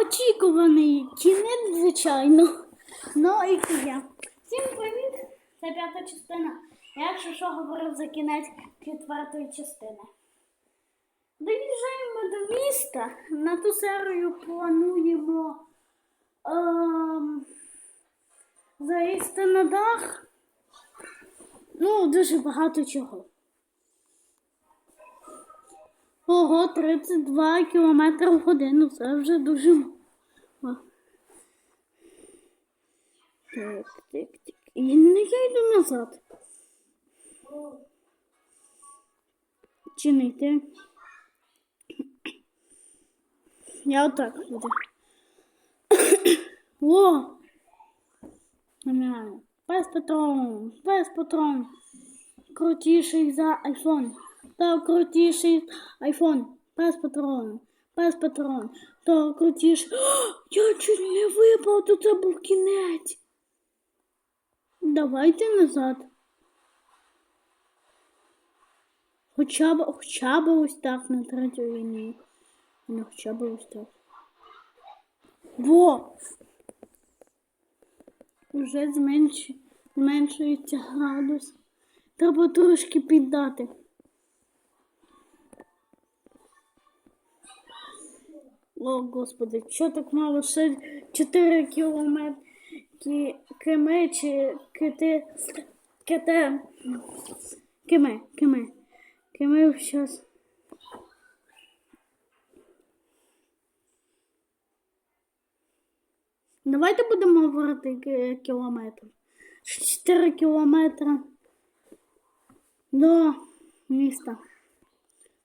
неочікуваний кінець, звичайно. Ну і я. Всім привіт! Це п'ята частина. Я, якщо що говорив за кінець четвертої частини. Доїжджаємо до міста. На ту серію плануємо ем, заїсти на дах. Ну, дуже багато чого. Ого, 32 км в годину. Це вже дуже мало. Так, так, так. І не я йду назад. Чи не йти? Я отак буду. О! Нормально. Без патрон, без патрон. Крутіший за айфон. Та крутіший айфон. Без патрон. Без патрон. Та крутіший. О, я чуть не випав, то це був кінець. Давайте назад. Хоча б, хоча б ось так на третю лінію. Ну, хоча б ось так. Во! Вже зменшує, зменшується градус. Треба трошки піддати. О, господи, що так мало? Ще 4 кілометри км чи кити, ките, кеме, кеме, кеме зараз. Давайте будемо говорити кілометр. 4 кілометри до міста.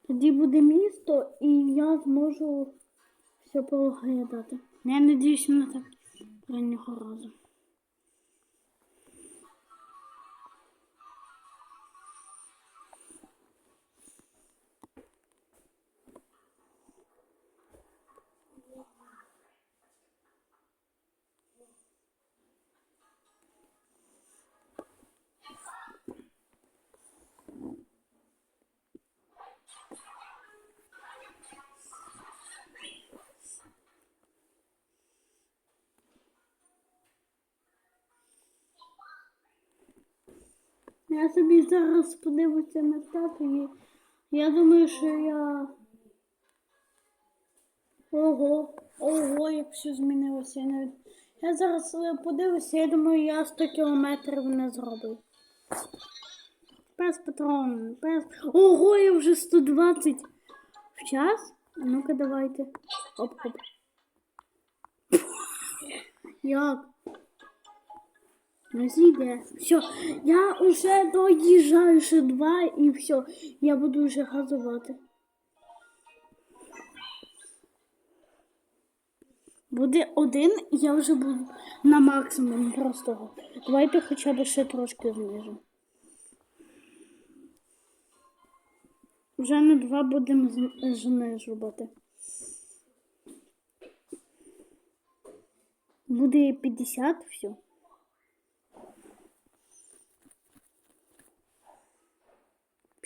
Тоді буде місто і я зможу все поглядати. Я надіюсь на так раннього разу. Я собі зараз подивлюся на статую. Я думаю, що я. Ого, ого, як все змінилося. Я, навіть... я зараз е, подивлюся, я думаю, я 100 кілометрів не зроблю. Пес патрон, пес. Ого, я вже 120 в час. А Ну-ка, давайте. Оп-оп. Як? Зійде. Все, я вже доїжджаю ще два і все. Я буду вже газувати. Буде один, я вже буду на максимум просто. Давайте хоча б ще трошки знижу. Вже на два будемо знижувати. Буде 50, все.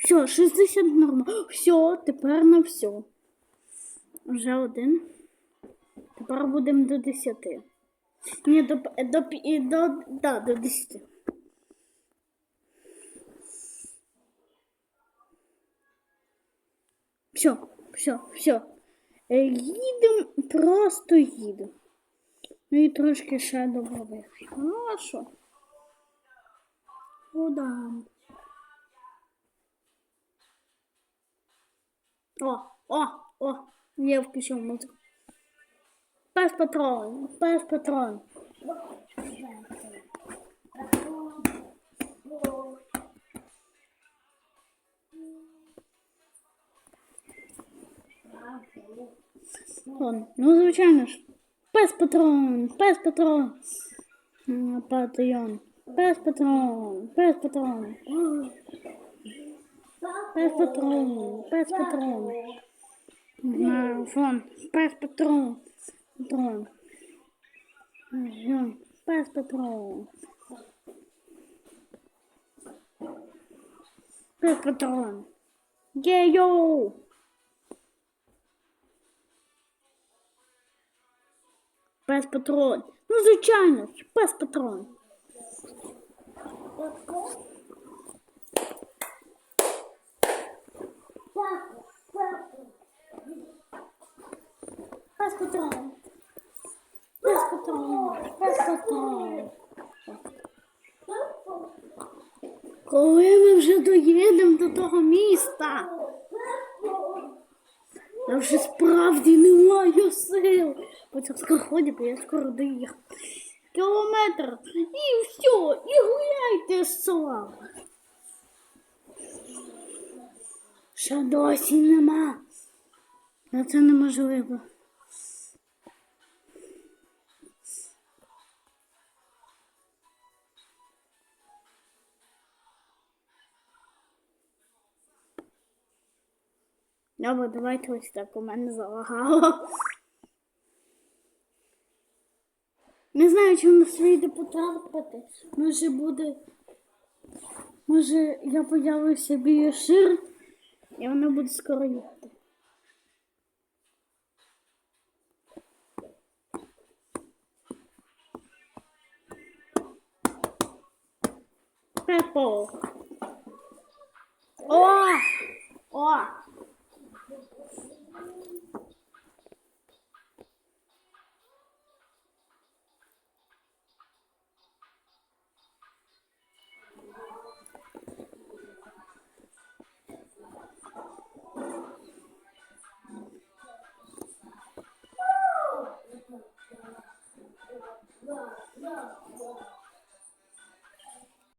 Все, 60 норма. Все, тепер на все. Вже один. Тепер будемо до 10. Ні, до, до, до, да, до 10. Все, все, все. Їдемо, просто їдемо. Ну і трошки ще добавив. Ну, а О, о, о, я включив музику. Пес патрон, пес патрон. Он, ну, звичайно ж. Пес патрон, пес патрон. М, Патрон. Пес патрон, пес патрон. Пес патрон, пес патрон. На пес патрон. Патрон. Пес патрон. Пес патрон. Є-йоу! Пес патрон. Ну, звичайно, пес патрон. Пес патрон. Пес патрон. Пес патрон. Коли ми вже доїдемо до того міста? Я вже справді не маю сил. По цьому скороході, бо я скоро доїхав. Кілометр. І все, і гуляйте з села. Ще досі нема. А це неможливо. Добре, давайте ось так у мене залагало. Не знаю, чи воно вийде потрапити. Може буде. Може я появився біля шир, і воно буде скоро їхати. Пепо. О!